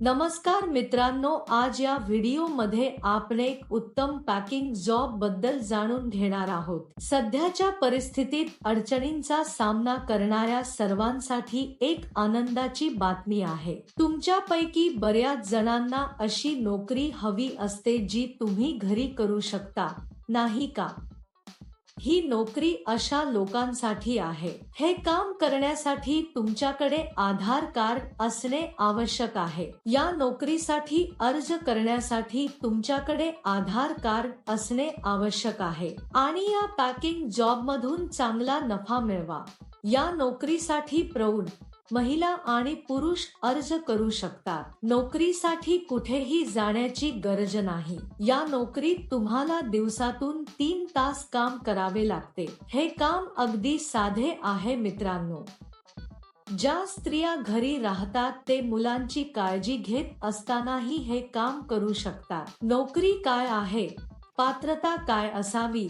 नमस्कार मित्रांनो आज या व्हिडिओमध्ये आपण एक उत्तम पॅकिंग जॉबबद्दल जाणून घेणार आहोत. सध्याच्या परिस्थितीत अडचणींचा सामना करणाऱ्या सर्वांसाठी एक आनंदाची बातमी आहे. तुमच्यापैकी बऱ्याच जणांना अशी नोकरी हवी असते जी तुम्ही घरी करू शकता. नाही का? ही नोकरी अशा लोकांसाठी आहे. हे काम करण्यासाठी तुमच्याकडे आधार कार्ड असणे आवश्यक आहे. या नोकरीसाठी अर्ज करण्यासाठी तुमच्याकडे आधार कार्ड असणे आवश्यक आहे. आणि या पॅकिंग जॉब मधून चांगला नफा मिळवा. या नोकरीसाठी प्रौढ महिला आणि पुरुष अर्ज करू शकतात. नोकरीसाठी कुठेही जाण्याची गरज नाही. या नोकरीत तुम्हाला दिवसातून तीन तास काम करावे लागते. हे काम अगदी साधे आहे मित्रांनो. ज्या स्त्रिया घरी राहतात ते मुलांची काळजी घेत असतानाही हे काम करू शकतात. नोकरी काय आहे? पात्रता काय असावी?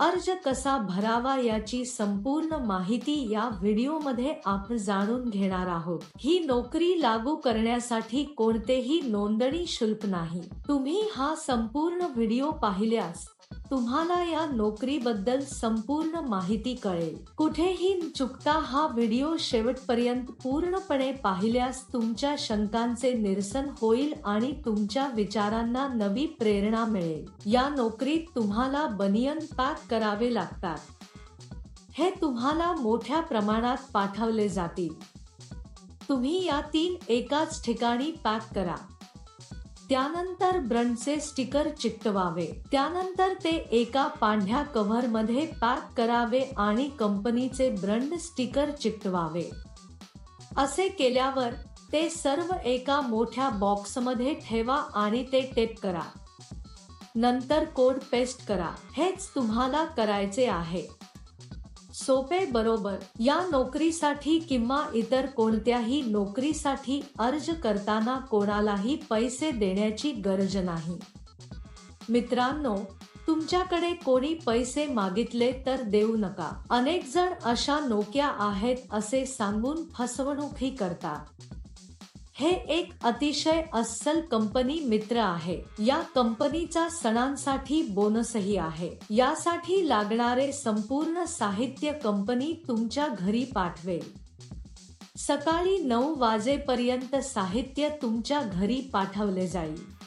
अर्ज कसा भरावा याची संपूर्ण माहिती या व्हिडिओमध्ये आपण जाणून घेणार आहोत. ही नोकरी लागू करण्यासाठी कोणतेही नोंदणी शुल्क नाही. तुम्ही हा संपूर्ण व्हिडिओ पाहिल्यास तुम्हाला या नोकरीबद्दल संपूर्ण माहिती कळेल. कुठेही चुकता हा व्हिडिओ शेवटपर्यंत पूर्णपणे पाहिल्यास तुमच्या शंकांचे निरसन होईल आणि तुमच्या विचारांना नवी प्रेरणा मिळेल. या नोकरीत तुम्हाला बनियन पॅक करावे लागतात. हे तुम्हाला मोठ्या प्रमाणात पाठवले जातील. तुम्ही या तीन एकाच ठिकाणी पॅक करा. त्यानंतर ब्रंडचे स्टिकर चिकटवावे. त्यानंतर ते एका पांढऱ्या कव्हरमध्ये पॅक करावे आणि कंपनीचे ब्रंड स्टिकर चिकटवावे. असे केल्यावर ते सर्व एका मोठ्या बॉक्समध्ये ठेवा आणि ते टेप करा. नंतर कोड पेस्ट करा. हेच तुम्हाला करायचे आहे. सोपे बरोबर. या नोकरीसाठी किंवा इतर कोणत्याही नोकरीसाठी अर्ज करताना कोणालाही पैसे देण्याची गरज नाही. मित्रांनो तुमच्याकडे कोणी पैसे मागितले तर देऊ नका. अनेक जण अशा नोक्या आहेत असे सांगून फसवणूकही करतात. हे एक अतिशय अस्सल कंपनी मित्र आहे. या कंपनीचा सणांसाठी बोनसही आहे. यासाठी लागणारे संपूर्ण साहित्य कंपनी तुमच्या घरी पाठवेल. सकाळी नऊ वाजेपर्यंत साहित्य तुमच्या घरी पाठवले जाईल.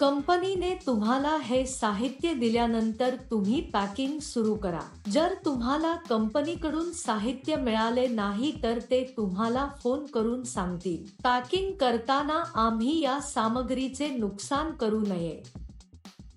कंपनीने तुम्हाला हे साहित्य दिल्यानंतर तुम्ही पॅकिंग सुरू करा. जर तुम्हाला कंपनीकडून साहित्य मिळाले नाही तर ते तुम्हाला फोन करून सांगतील. पॅकिंग करताना आम्ही या सामग्रीचे नुकसान करू नये.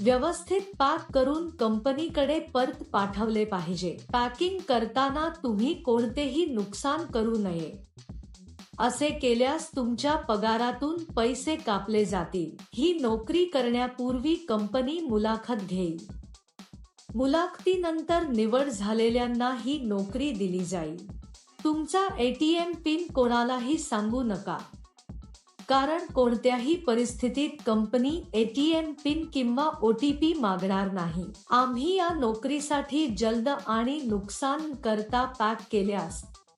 व्यवस्थित पॅक करून कंपनीकडे परत पाठवले पाहिजे. पॅकिंग करताना तुम्ही कोणतेही नुकसान करू नये. असे केल्यास तुमच्या पगारातून पैसे कापले जातील. ही नोकरी करण्यापूर्वी कंपनी मुलाखत घेईल. मुलाखतीनंतर निवड झालेल्यांना ही नोकरी दिली जाईल. तुमचा एटीएम पिन कोणालाही सांगू नका. कारण कोणत्याही परिस्थितीत कंपनी एटीएम पिन किंवा ओटीपी मागणार नाही. आम्ही या नोकरीसाठी जलद आणि नुकसान करता पॅक केल्यास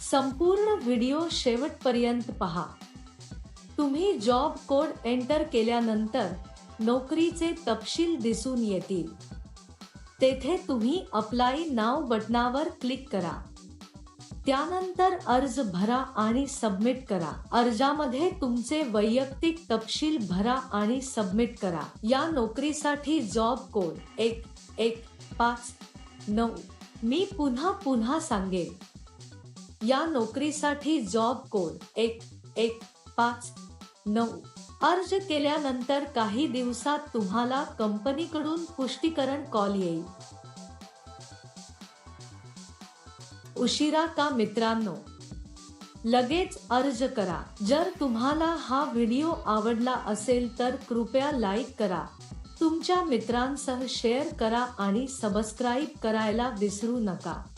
संपूर्ण व्हिडिओ शेवटपर्यंत पहा. तुम्ही जॉब कोड एंटर केल्यानंतर नोकरीचे तपशील दिसून येतील. तेथे तुम्ही अप्लाय नाव बटनावर क्लिक करा. त्यानंतर अर्ज भरा आणि सबमिट करा. अर्जामध्ये तुमचे वैयक्तिक तपशील भरा आणि सबमिट करा. या नोकरीसाठी जॉब कोड एक एक पाच नऊ मी पुन्हा पुन्हा सांगेन. या नोकरीसाठी जॉब कोड एक एक पाच नऊ. अर्ज केल्यानंतर काही दिवसात तुम्हाला कंपनीकडून पुष्टीकरण कॉल येईल. उशिरा का मित्रांनो? लगेच अर्ज करा. जर तुम्हाला हा व्हिडिओ आवडला असेल तर कृपया लाईक करा. तुमच्या मित्रांसह शेअर करा आणि सबस्क्राईब करायला विसरू नका.